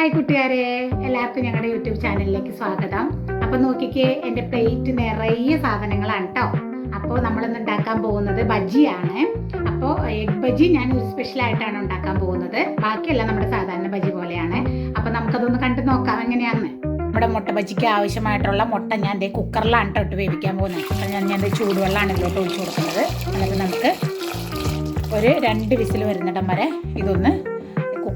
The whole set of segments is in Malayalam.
ഹായ് കൂട്ടുകാരെ. എല്ലാവർക്കും ഞങ്ങളുടെ യൂട്യൂബ് ചാനലിലേക്ക് സ്വാഗതം. അപ്പോൾ നോക്കിക്കേ എന്റെ പ്ലേറ്റ് നിറയെ സാധനങ്ങളാണ് കേട്ടോ നമ്മൾ ഇന്ന് ഉണ്ടാക്കാൻ പോകുന്നത് ബജിയാണ്. അപ്പോൾ എഗ് ബജി ഞാൻ ഒരു സ്പെഷ്യൽ ആയിട്ടാണ് ഉണ്ടാക്കാൻ പോകുന്നത്. ബാക്കിയെല്ലാം നമ്മുടെ സാധാരണ ബജി പോലെയാണ്. അപ്പോൾ നമുക്കതൊന്ന് കണ്ടു നോക്കാം എങ്ങനെയാന്ന്. നമ്മുടെ മുട്ട ബജിക്ക് ആവശ്യമായിട്ടുള്ള മുട്ട ഞാൻ ദേ കുക്കറിലാണ് കേട്ടോ ഇട്ട് വേവിക്കാൻ പോകുന്നത്. അപ്പോൾ ഞാൻ ഞാൻ ചൂടുവെള്ളമാണ് ഇതിലോട്ട് ഒഴിച്ചു കൊടുക്കുന്നത്. എന്നിട്ട് നമുക്ക് ഒരു രണ്ട് വിസിൽ വരുന്നിടം വരെ ഇതൊന്ന്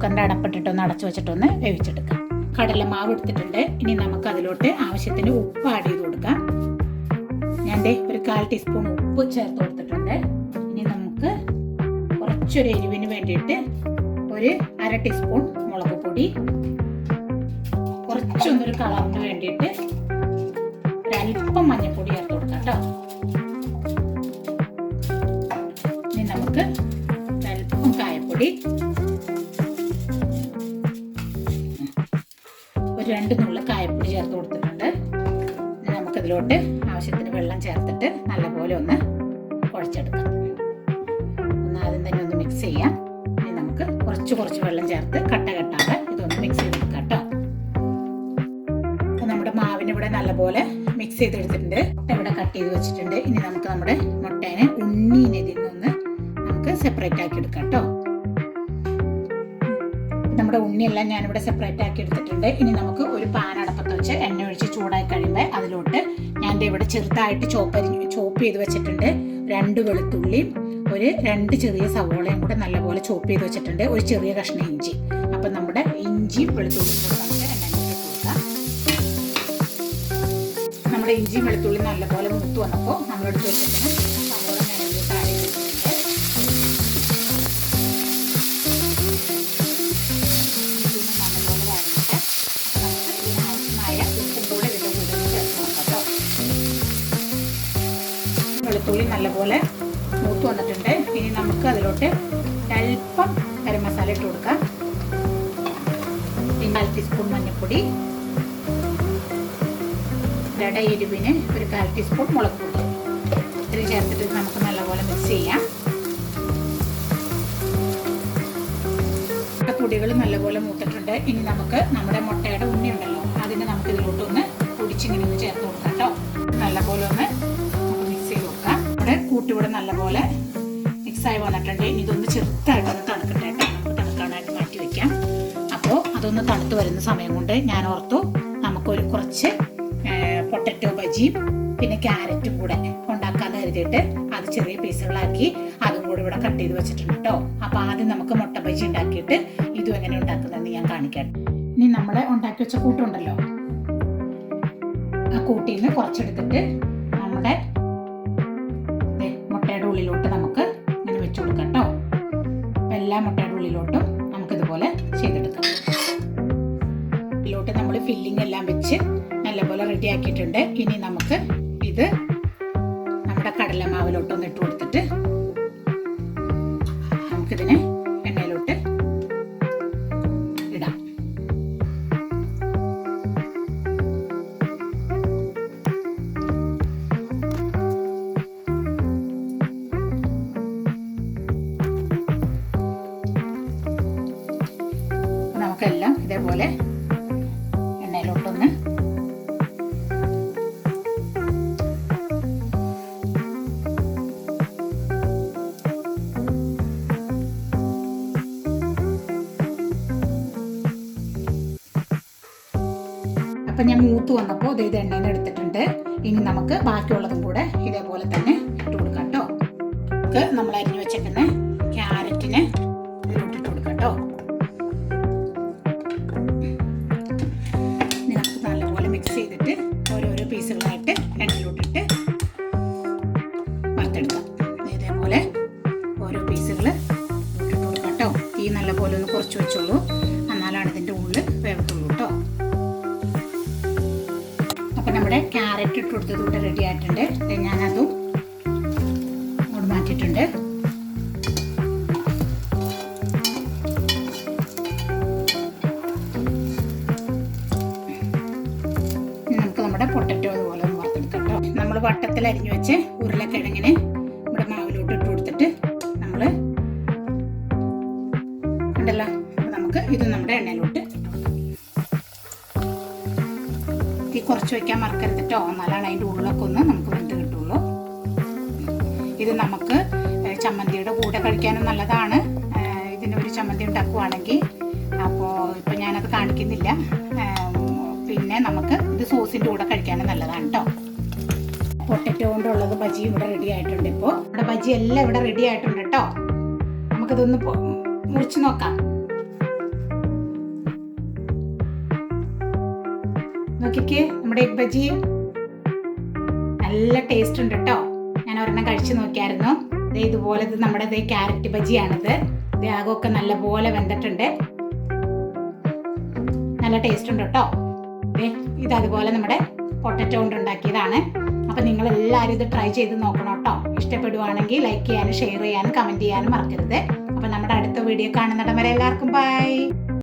കുക്കറിന്റെ അടപ്പിട്ടിട്ടൊന്ന് അടച്ചു വെച്ചിട്ടൊന്ന് വേവിച്ചെടുക്കാം. കടലമാവ് എടുത്തിട്ടുണ്ട്. ഇനി നമുക്ക് അതിലോട്ട് ആവശ്യത്തിന് ഉപ്പ് ആഡ് ചെയ്ത് കൊടുക്കാം. ഞാൻ ഒരു കാൽ ടീസ്പൂൺ ഉപ്പ് ചേർത്ത് കൊടുത്തിട്ടുണ്ട്. ഇനി നമുക്ക് കുറച്ചൊരു എരിവിന് വേണ്ടിയിട്ട് ഒരു അര ടീസ്പൂൺ മുളക് പൊടി കുറച്ചൊന്നൊരു കളറിന് വേണ്ടിയിട്ട് ഒരല്പം മഞ്ഞൾപ്പൊടി ചേർത്ത് കൊടുക്കാം കേട്ടോ. ഇനി നമുക്ക് ഒരല്പം കായപ്പൊടി ഒരു രണ്ട് നുള്ള കായപ്പൊടി ചേർത്ത് കൊടുത്തിട്ടുണ്ട്. നമുക്കതിലോട്ട് ആവശ്യത്തിന് വെള്ളം ചേർത്തിട്ട് നല്ലപോലെ ഒന്ന് കുഴച്ചെടുക്കാം. ഒന്ന് ആദ്യം തന്നെ ഒന്ന് മിക്സ് ചെയ്യാം. ഇനി നമുക്ക് കുറച്ച് കുറച്ച് വെള്ളം ചേർത്ത് കട്ട കെട്ടാതെ ഇതൊന്ന് മിക്സ് ചെയ്തെടുക്കാം കേട്ടോ. അപ്പോൾ നമ്മുടെ മാവിന് ഇവിടെ നല്ലപോലെ മിക്സ് ചെയ്തെടുത്തിട്ടുണ്ട്. മുട്ട ഇവിടെ കട്ട് ചെയ്ത് വെച്ചിട്ടുണ്ട്. ഇനി നമുക്ക് നമ്മുടെ മുട്ടേനെ ഉണ്ണീനെ ഇതിൽ നിന്ന് നമുക്ക് സെപ്പറേറ്റ് ആക്കി എടുക്കാം കേട്ടോ. നമ്മുടെ ഉണ്ണിയെല്ലാം ഞാനിവിടെ സെപ്പറേറ്റ് ആക്കി എടുത്തിട്ടുണ്ട്. ഇനി നമുക്ക് ഒരു പാൻ അടപ്പത്ത് വെച്ച് എണ്ണ ഒഴിച്ച് ചൂടായി കഴിയുമ്പോൾ അതിലോട്ട് ഞാൻ ഇവിടെ ചെറുതായിട്ട് ചോപ്പരിഞ്ഞ് ചോപ്പ് ചെയ്ത് വെച്ചിട്ടുണ്ട്. രണ്ട് വെളുത്തുള്ളിയും ഒരു രണ്ട് ചെറിയ സവോളയും കൂടെ നല്ലപോലെ ചോപ്പ് ചെയ്ത് വെച്ചിട്ടുണ്ട്. ഒരു ചെറിയ കഷ്ണം ഇഞ്ചി. അപ്പം നമ്മുടെ ഇഞ്ചിയും വെളുത്തുള്ളിയും കൂടെ നമുക്ക് എണ്ണയിലേക്ക് കൊടുക്കാം. നമ്മുടെ ഇഞ്ചിയും വെളുത്തുള്ളിയും നല്ലപോലെ മുത്തു വന്നപ്പോൾ നമ്മളെടുത്ത് വെച്ചിട്ടുണ്ട് സവോള വെളുത്തുള്ളി നല്ലപോലെ മൂത്ത് വന്നിട്ടുണ്ട്. ഇനി നമുക്ക് അതിലോട്ട് അല്പം ഗരം മസാല ഇട്ട് കൊടുക്കാം. പിന്നെ കാൽ ടീസ്പൂൺ മഞ്ഞൾപ്പൊടി. ഇട എരിവിന് ഒരു കാൽ ടീസ്പൂൺ മുളക് പൊടി. ഇത്രയും ചേർത്തിട്ട് നമുക്ക് നല്ലപോലെ മിക്സ് ചെയ്യാം. പൊടികൾ നല്ലപോലെ മൂത്തിട്ടുണ്ട്. ഇനി നമുക്ക് നമ്മുടെ മുട്ടയുടെ ഉണ്ണി ഉണ്ടല്ലോ അതിന് നമുക്ക് ഇതിലോട്ടൊന്ന് പൊടിച്ചിങ്ങനെ ഒന്ന് ചേർത്ത് കൊടുക്കാം കേട്ടോ. നല്ലപോലെ ഒന്ന് നമ്മുടെ കൂട്ടിവിടെ നല്ലപോലെ മിക്സ് ആയി വന്നിട്ടുണ്ട് ഇനി ഇതൊന്ന് ചെറുതായിട്ടൊന്ന് തണുക്കട്ടെ തണുക്കാനായിട്ട് മാറ്റി വെക്കാം. അപ്പോൾ അതൊന്ന് തണുത്ത് വരുന്ന സമയം കൊണ്ട് ഞാൻ ഓർത്തു നമുക്കൊരു കുറച്ച് പൊട്ടറ്റോ ബജിയും പിന്നെ ക്യാരറ്റും കൂടെ ഉണ്ടാക്കാന്ന് കരുതിയിട്ട് അത് ചെറിയ പീസുകളാക്കി അതും കൂടെ ഇവിടെ കട്ട് ചെയ്ത് വെച്ചിട്ടുണ്ട് കേട്ടോ. അപ്പോൾ ആദ്യം നമുക്ക് മുട്ട ബജി ഉണ്ടാക്കിയിട്ട് ഇതും എങ്ങനെ ഉണ്ടാക്കുന്നതെന്ന് ഞാൻ കാണിക്കാം. ഇനി നമ്മൾ ഉണ്ടാക്കി വെച്ച കൂട്ടുണ്ടല്ലോ. ആ കൂട്ടിൽ നിന്ന് കുറച്ചെടുത്തിട്ട് നമ്മുടെ എല്ലാ മുട്ടയുടെ ഉള്ളിലോട്ടും നമുക്കിതുപോലെ ചെയ്തെടുക്കാം. ഇതിലോട്ട് നമ്മൾ ഫില്ലിംഗ് എല്ലാം വെച്ച് നല്ലപോലെ റെഡി ആക്കിയിട്ടുണ്ട്. ഇനി നമുക്ക് ഇത് നമ്മുടെ കടലമാവിലോട്ടൊന്ന് ഇട്ട് കൊടുത്തിട്ട് നമുക്കിതിനെ ഇതേപോലെ എണ്ണയിലോട്ടൊന്ന് അപ്പം ഞാൻ മൂത്ത് വന്നപ്പോൾ ഇത് ഇത് എണ്ണയിൽ എടുത്തിട്ടുണ്ട്. ഇനി നമുക്ക് ബാക്കിയുള്ളതും കൂടെ ഇതേപോലെ തന്നെ ഇട്ട് കൊടുക്കാം കേട്ടോ. നമ്മൾ അരിഞ്ഞു വെച്ചേക്കുന്ന. കുറച്ച് വെച്ചോളൂ. എന്നാലാണ് ഇതിന്റെ ഉള്ളിൽ വേവത്തുള്ളൂ കേട്ടോ അപ്പം നമ്മുടെ ക്യാരറ്റ് ഇട്ട് കൊടുത്തത് ഇവിടെ റെഡി ആയിട്ടുണ്ട്. ഞാനതും അങ്ങോട്ട് മാറ്റിയിട്ടുണ്ട്. പൊട്ടറ്റോ അതുപോലെ ഒന്ന് വറുത്തെടുക്കാം നമ്മൾ വട്ടത്തിൽ അരിഞ്ഞു വെച്ച് ഉരുളക്കിഴങ്ങിന് വെക്കാൻ മറക്കരുത് കേട്ടോ എന്നാലാണ് അതിന്റെ ഉള്ളൊക്കെ ഒന്ന് നമുക്ക് വെന്ത് കിട്ടുള്ളൂ. ഇത് നമുക്ക് ചമ്മന്തിയുടെ കൂടെ കഴിക്കാനും നല്ലതാണ്. ഇതിന്റെ ഒരു ചമ്മന്തി ഉണ്ടാക്കുവാണെങ്കിൽ അപ്പോൾ ഇപ്പം ഞാനത് കാണിക്കുന്നില്ല. പിന്നെ നമുക്ക് ഇത് സോസിന്റെ കൂടെ കഴിക്കാനും നല്ലതാണ് കേട്ടോ പൊട്ടറ്റോ കൊണ്ടുള്ളത് ബജി ഇവിടെ റെഡി ആയിട്ടുണ്ട് ഇപ്പോൾ ഇവിടെ ബജി എല്ലാം ഇവിടെ റെഡി ആയിട്ടുണ്ട് കേട്ടോ നമുക്കിതൊന്ന് മുറിച്ച് നോക്കാം. നോക്കിക്കേ നമ്മുടെ ബജി നല്ല ടേസ്റ്റ് ഉണ്ട് കേട്ടോ ഞാൻ ഒരെണ്ണം കഴിച്ചു നോക്കിയായിരുന്നു. ദേ ഇതുപോലെ ഇത് നമ്മുടെ ദേ ക്യാരറ്റ് ബജിയാണിത് ഇത് ആകമൊക്കെ നല്ലപോലെ വെന്തിട്ടുണ്ട്. നല്ല ടേസ്റ്റ് ഉണ്ട് കേട്ടോ ഇത് അതുപോലെ നമ്മുടെ പൊട്ടറ്റോ കൊണ്ട് ഉണ്ടാക്കിയതാണ്. അപ്പൊ നിങ്ങൾ എല്ലാവരും ഇത് ട്രൈ ചെയ്ത് നോക്കണം കേട്ടോ ഇഷ്ടപ്പെടുവാണെങ്കിൽ ലൈക്ക് ചെയ്യാനും ഷെയർ ചെയ്യാനും കമന്റ് ചെയ്യാനും മറക്കരുത്. അപ്പൊ നമ്മുടെ അടുത്ത വീഡിയോ കാണുന്നിടം വരെ എല്ലാവർക്കും ബൈ